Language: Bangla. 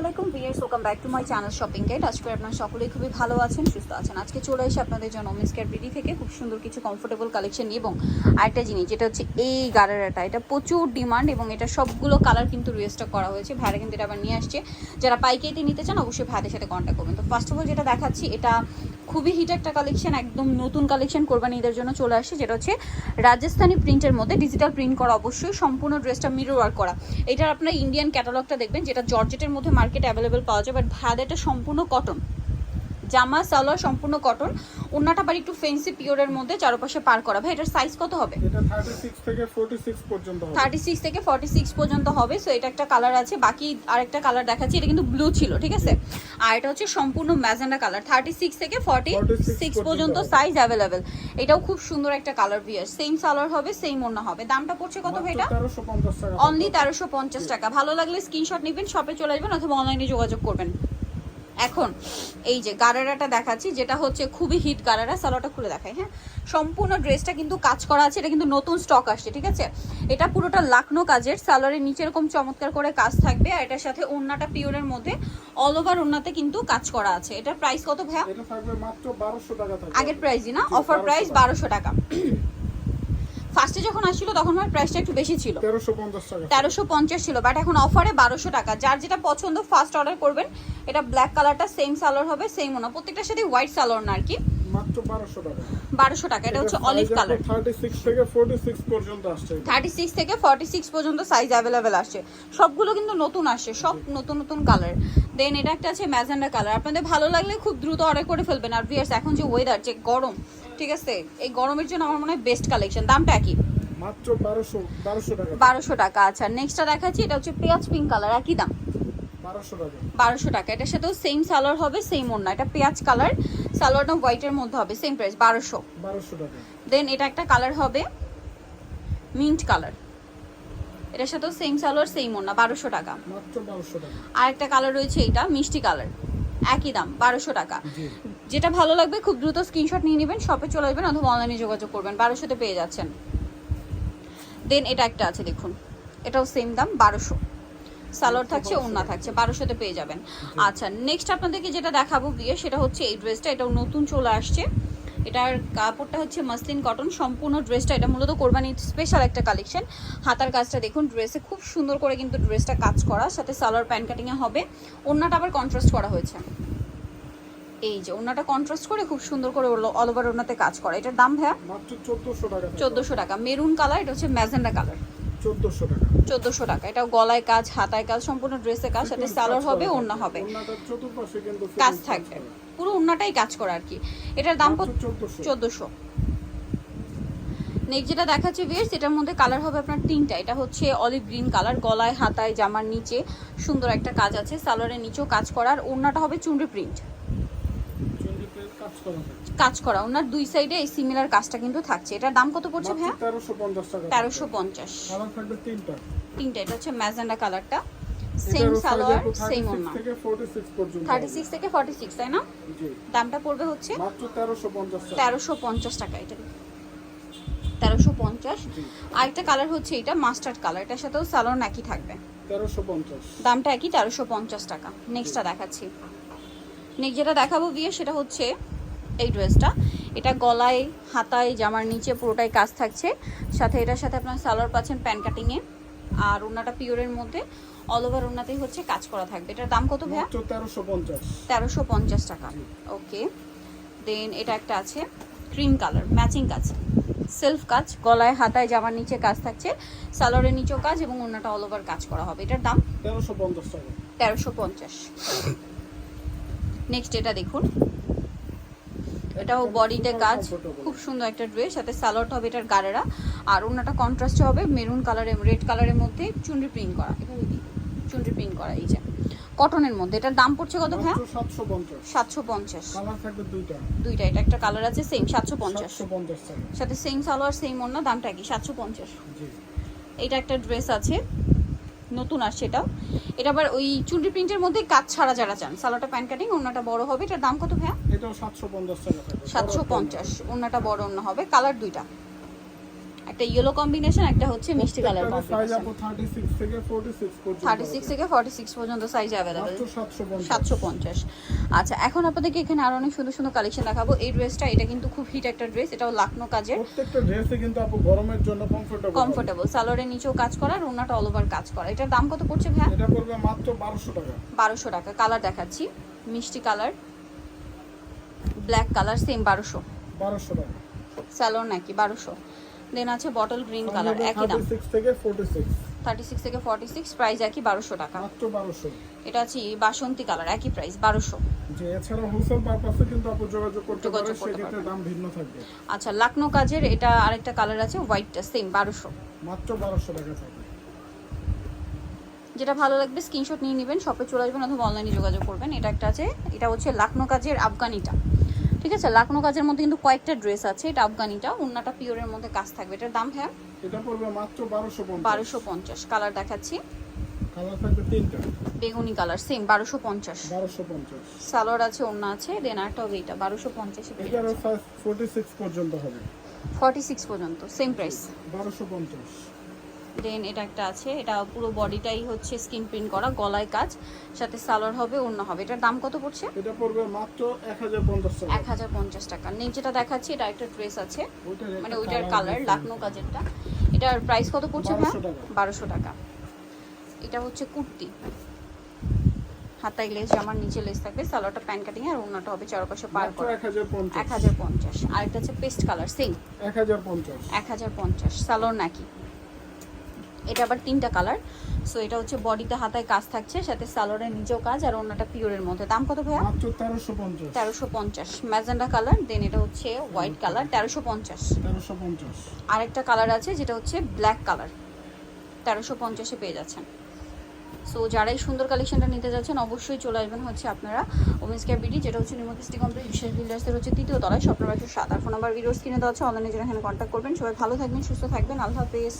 আলাইকুম viewers welcome back to my channel shopping guide আজকে আপনারা সকলেই খুবই ভালো আছেন, সুস্থ আছেন। আজকে চলে এসে আপনাদের জন্য মিস বিডি থেকে খুব সুন্দর কিছু কমফোর্টেবল কালেকশন এবং আরেকটা জিনিস, যেটা হচ্ছে এই গারারাটা এটা প্রচুর ডিমান্ড এবং এটা সবগুলো কালার কিন্তু রিস্টক করা হয়েছে। ভাইরা কিন্তু এটা আবার নিয়ে আসছে। যারা পাইকারিতে নিতে চান, অবশ্যই ভাইদের সাথে কন্ট্যাক্ট করবেন। তো ফার্স্ট অফ অল যেটা দেখাচ্ছি, এটা খুবই হিট একটা কালেকশন একদম নতুন কালেকশন কোরবানি ঈদের জন্য চলে আসছে যেটা হচ্ছে রাজস্থানি প্রিন্টের মধ্যে ডিজিটাল প্রিন্ট করা, অবশ্যই সম্পূর্ণ ড্রেসটা মিরর ওয়ার্ক করা। এটার আপনার ইন্ডিয়ান ক্যাটালগটা দেখবেন, যেটা জর্জেটের মধ্যে মার্কেট অ্যাভেলেবেল পাওয়া যায় বাট এটা সম্পূর্ণ কটন জামা সালোয়ার সম্পূর্ণ কটন। ওন্নাটা আবার একটু ফেন্সি পিওরের মধ্যে চারপাশে পার করা। ভাই এটার সাইজ কত হবে? এটা 36 থেকে 46 পর্যন্ত হবে। থার্টি সিক্স থেকে ফর্টি সিক্স পর্যন্ত হবে। সো এটা একটা কালার আছে। বাকি আরেকটা কালার দেখাচ্ছি। এটা কিন্তু ব্লু ছিল ঠিক আছে? আর এটা হচ্ছে সম্পূর্ণ ম্যাজেন্ডা কালার থার্টি সিক্স থেকে ফর্টি 46 সিক্স পর্যন্ত সাইজ অ্যাভেলেবেল এটাও খুব সুন্দর একটা কালার বিয়ার সেম সালোয়ার হবে সেম ওড়না হবে। দামটা পড়ছে কত ভাই এটা? 1350 টাকা। অনলি তেরোশো পঞ্চাশ টাকা। ভালো লাগলে স্ক্রিনশট নেবেন শপে চলে আসবেন অথবা অনলাইনে যোগাযোগ করবেন। এখন এই যে গারারাটা দেখাচ্ছি যেটা হচ্ছে খুবই হিট গারারা সালোয়ারটা খুলে দেখাই হ্যাঁ? সম্পূর্ণ ড্রেসটা কিন্তু কাজ করা আছে এটা কিন্তু নতুন স্টক আসছে ঠিক আছে? এটা পুরোটা লাকনো কাজের সালোয়ারের নিচে এরকম চমৎকার করে কাজ থাকবে আর এটার সাথে ওড়নাটা পিওরের মধ্যে অল ওভার ওড়নাতে কিন্তু কাজ করা আছে। এটার প্রাইস কত ভাইয়া? এটা থাকবে মাত্র 1200 টাকা থাকবে। আগের প্রাইসই না? Offer 1200 price. বারোশো টাকা। ফার্স্টে যখন আসছিল তখন আমার প্রাইসটা একটু বেশি ছিল। 1350 টাকা। তেরোশো পঞ্চাশ ছিল বাট এখন অফারে বারোশো টাকা। যার যেটা পছন্দ ফার্স্ট অর্ডার করবেন এটা ব্ল্যাক কালারটা সেম সালোয়ার হবে সেম ওনা প্রত্যেকটার সাথে হোয়াইট সালোয়ার না আর কি। মাত্র 1200 টাকা। বারোশো টাকা এটা হচ্ছে অলিভ কালার 36 থেকে 46 পর্যন্ত আসছে। এটা। থার্টি সিক্স থেকে ফর্টি সিক্স পর্যন্ত সাইজ অ্যাভেলেবেল আসছে। সবগুলো কিন্তু নতুন আসছে সব নতুন নতুন কালার দেন এটা একটা আছে ম্যাজেন্ডা কালার। আপনাদের ভালো লাগলে খুব দ্রুত অর্ডার করে ফেলবেন। আর ভিয়ার্স এখন যে ওয়েদার যে গরম ঠিক আছে? এই গরমের জন্য আমার মনে হয় বেস্ট কালেকশন দামটা একই মাত্র 1200 1200 টাকা। বারোশো টাকা আচ্ছা। নেক্সটটা দেখাচ্ছি এটা হচ্ছে পেঁয়াজ পিঙ্ক কালার একই দাম? 1200 টাকা। বারোশো টাকা। এটার সাথেও সেম সালোয়ার হবে সেম ওড়না। এটা পেঁয়াজ কালার সালোয়ারটা হোয়াইটের মধ্যে হবে সেম প্রাইস বারোশো। 1200 টাকা। দেন এটা একটা কালার হবে মিন্ট কালার এটার সাথেও সেম সালোয়ার সেম ওড়না বারোশো টাকা। মাত্র 1200 টাকা। আর একটা কালার রয়েছে এটা মিষ্টি কালার একই দাম বারোশো টাকা। যেটা ভালো লাগবে খুব দ্রুত স্ক্রিনশট নিয়ে নেবেন শপে চলে আসবেন অথবা অনলাইনে যোগাযোগ করবেন। বারোশোতে পেয়ে যাচ্ছেন। দেন এটা একটা আছে দেখুন। এটাও সেম দাম বারোশো। সালোয়ার থাকছে ওড়না থাকছে বারোশোতে পেয়ে যাবেন। আচ্ছা নেক্সট আপনাদেরকে যেটা দেখাবো বিয়ে সেটা হচ্ছে এই ড্রেসটা এটাও নতুন চলে আসছে। এটার কাপড়টা হচ্ছে মাসলিন কটন। সম্পূর্ণ ড্রেসটা এটা মূলত কোরবানি স্পেশাল একটা কালেকশন হাতার কাজটা দেখুন ড্রেসে খুব সুন্দর করে কিন্তু ড্রেসটা কাজ করা সাথে সালোয়ার প্যান্ট কাটিংয়ে হবে। ওড়নাটা আবার কন্ট্রাস্ট করা হয়েছে। এই যে ওড়নাটা কন্ট্রাস্ট করে খুব সুন্দর করে অল ওভার ওনাতে কাজ করা। এটার দাম ভাইয়া? মাত্র 1400 টাকা। চোদ্দোশো টাকা। মেরুন কালার এটা হচ্ছে ম্যাজেন্ডা কালার 1400 টাকা। চোদ্দোশো টাকা। এটা গলায় কাজ হাতায় কাজ সম্পূর্ণ ড্রেসে কাজ সাথে সালোয়ার হবে ওড়না হবে। কাজ থাকবে। পুরো ওড়নাটাই কাজ করা আর কি। এটার দাম কত? মাত্র 1400 চোদ্দোশো। নেক্সট যেটা দেখাচ্ছে ভিয়ার্স এটার মধ্যে কালার হবে আপনার তিনটা। এটা হচ্ছে অলিভ গ্রিন কালার গলায় হাতায় জামার নিচে। সুন্দর একটা কাজ আছে। সালোয়ারের নিচেও কাজ করা আর ওড়নাটা হবে চুনরি প্রিন্ট কাজ করা কাজ করা। ওনার দুই সাইডে এই সিমিলার কাজটা কিন্তু থাকছে। এটার দাম কত পড়ছে ভাইয়া? 1350 তেরোশো পঞ্চাশ। তিনটা। এটা হচ্ছে ম্যাজেন্ডা কালারটা সেম সালোয়ার সেম 36 থেকে 46 থার্টি সিক্স থেকে ফর্টি সিক্স তাই না? দামটা পড়বে হচ্ছে মাত্র 1350 টাকা। তেরোশো পঞ্চাশ টাকা এটা। তেরোশো পঞ্চাশ। আরেকটা কালার হচ্ছে এটা মাস্টার্ড কালার এটার সাথেও সালোয়ার একই থাকবে। 1350 দামটা একই তেরোশো পঞ্চাশ টাকা। নেক্সটটা দেখাচ্ছি। নেক্সট যেটা দেখাবো বিয়ে সেটা হচ্ছে এই ড্রেসটা এটা গলায় হাতায় জামার নিচে পুরোটাই কাজ থাকছে। সাথে এটার সাথে আপনার সালোয়ার পাচ্ছেন প্যান কাটিংয়ে আর ওনাটা পিওরের মধ্যে। অল ওভার ওনাতেই হচ্ছে কাজ করা থাকবে। এটার দাম কত ভাইয়া? মাত্র 1350 তেরোশো পঞ্চাশ টাকা। ওকে দেন এটা একটা আছে ক্রিম কালার ম্যাচিং কাজ। সেলফ কাজ গলায় হাতায় জামার নিচে কাজ থাকছে সালোয়ারের নিচেও কাজ এবং অন্যটা অল ওভার কাজ করা হবে। এটার দাম? 1350 টাকা। তেরোশো পঞ্চাশ। নেক্সট এটা দেখুন। এটাও বডিতে কাজ খুব সুন্দর একটা ড্রেস সাথে সালোয়ারটা হবে এটার গাড়েরা। আর অন্যটা কন্ট্রাস্ট হবে মেরুন কালারের রেড কালারের মধ্যে চুনরি প্রিন্ট করা। চুনরি প্রিন্ট করা এই যে। কটনের মধ্যে এটার দাম পড়ছে কত ভাইয়া? 750 সাতশো পঞ্চাশ। দুইটা। এটা একটা কালার আছে সেম সাতশো পঞ্চাশ। 750 সাথে সেম সালোয়ার সেম অন্য দামটা কি সাতশো পঞ্চাশ। এটা একটা ড্রেস আছে নতুন আসছে এটাও। এটা আবার ওই চুন্ডি প্রিন্টের মধ্যে কাজ ছাড়া যারা চান সালোয়ারটা প্যান্ট কাটিং অন্যটা বড় হবে এটার দাম কত ভাইয়া? 750 সাতশো পঞ্চাশ অন্যটা বড় অন্য হবে কালার দুইটা। একটা ইয়েলো কম্বিনেশন একটা হচ্ছে মিষ্টি কালার সাইজ কম্বিনেশন আপু 36 থেকে 46 পর্যন্ত থার্টি সিক্স থেকে ফর্টি সিক্স পর্যন্ত সাইজ মাত্র 750 সাতশো পঞ্চাশ। আচ্ছা এখন আপনাদেরকে এখানে আরও অনেক সুন্দর সুন্দর কালেকশন দেখাবো। এই ড্রেসটা এটা কিন্তু খুব হিট একটা ড্রেস এটাও লাকনো কাজের। প্রত্যেকটা ড্রেসে কিন্তু আপু গরমের জন্য কমফোর্টেবল কমফোর্টেবল সালোয়ারের নিচেও কাজ করা আর ওনাটা অল ওভার কাজ করা। এটার দাম কত পড়ছে ভাইয়া? এটা পড়বে মাত্র 1200 টাকা। বারোশো টাকা। কালার দেখাচ্ছি। মিষ্টি কালার ব্ল্যাক কালার সেম বারোশো। 1200 টাকা। স্যালোর নাকি বারোশো। দেন আছে বটল গ্রিন কালার একই দাম। 36 থেকে 46 থার্টি সিক্স থেকে ফর্টি সিক্স প্রাইস একই বারোশো টাকা। মাত্র 1200 এটা আছে বাসন্তী কালার একই প্রাইস বারোশো। যে এছাড়া হোলসেল পারপাসে কিন্তু আপু যোগাযোগ করতে পারে যোগাযোগ সেক্ষেত্রে দাম ভিন্ন থাকবে আচ্ছা লাকনো কাজের এটা আরেকটা কালার আছে হোয়াইটটা সেম বারোশো। মাত্র 1200 টাকা থাকবে। যেটা ভালো লাগবে স্ক্রিনশট নিয়ে নেবেন শপে চলে আসবেন অথবা অনলাইনে যোগাযোগ করবেন। এটা একটা আছে এটা হচ্ছে লাকনো কাজের আফগানিটা। ঠিক আছে? লাকনো কাজের মধ্যে কিন্তু কয়েকটা ড্রেস আছে এটা আফগানিটা অন্যটা পিওরের মধ্যে কাজ থাকবে। এটার দাম হ্যাঁ? এটা পড়বে মাত্র 1250 বারোশো পঞ্চাশ। কালার দেখাচ্ছি। কালার থাকবে তিনটা। বেগুনি কালার সেম বারোশো পঞ্চাশ। 1250 সালোয়ার আছে অন্য আছে দেন আরটা হবে এটা বারোশো পঞ্চাশে এটারও 46 পর্যন্ত হবে। ফর্টি সিক্স পর্যন্ত সেম প্রাইস 1250 দেন এটা একটা আছে। এটা পুরো বডিটাই হচ্ছে স্কিন প্রিন্ট করা গলায় কাজ সাথে সালোয়ার হবে অন্য হবে। এটার দাম কত পড়ছে? এটা পড়বে মাত্র 1050 টাকা। এক হাজার পঞ্চাশ টাকা। নেই যেটা দেখাচ্ছি এটা একটা ড্রেস আছে। মানে ওইটার কালার। লাকনো কাজেরটা। এটার প্রাইস কত পড়ছে ভাই 1200 টাকা। এটা হচ্ছে কুর্তি। হাতায় লেস জামার নিচে লেস থাকবে। সালোয়ারটা প্যান কাটিং আর অন্যটা হবে চারপাশে পার করা। 1050 এক হাজার পঞ্চাশ। আরেকটা হচ্ছে পেস্ট কালার সেম 1050 এক হাজার পঞ্চাশ। সালোয়ার নাকি। এটা আবার তিনটা কালার। সো এটা হচ্ছে বডিতে হাতায় কাজ থাকছে সাথে সালোয়ারের নিচেও কাজ আর অন্যটা পিওরের মধ্যে। দাম কত ভাইয়া? মাত্র 1350 তেরোশো পঞ্চাশ। ম্যাজেন্ডা কালার দেন এটা হচ্ছে হোয়াইট কালার তেরোশো পঞ্চাশ। 1350 আরেকটা কালার আছে যেটা হচ্ছে ব্ল্যাক কালার তেরোশো পঞ্চাশে পেয়ে যাচ্ছেন। সো যারা এই সুন্দর কালেকশনটা নিতে যাচ্ছেন অবশ্যই চলে আসবেন হচ্ছে আপনারা ওমেন্স কেয়ার বিডি যেটা হচ্ছে নিমকিস্টি কমপ্লেক্স বিশেষ বিল্ডার্সের হচ্ছে তৃতীয় তলায়। স্বপ্ন একশো সাত আর ফোন নাম্বার ভিডিওস কিনে দেওয়া হচ্ছে অনলাইনে যারা এখানে কন্ট্যাক্ট করবেন। সবাই ভালো থাকবেন সুস্থ থাকবেন। আল্লাহ হাফেজ।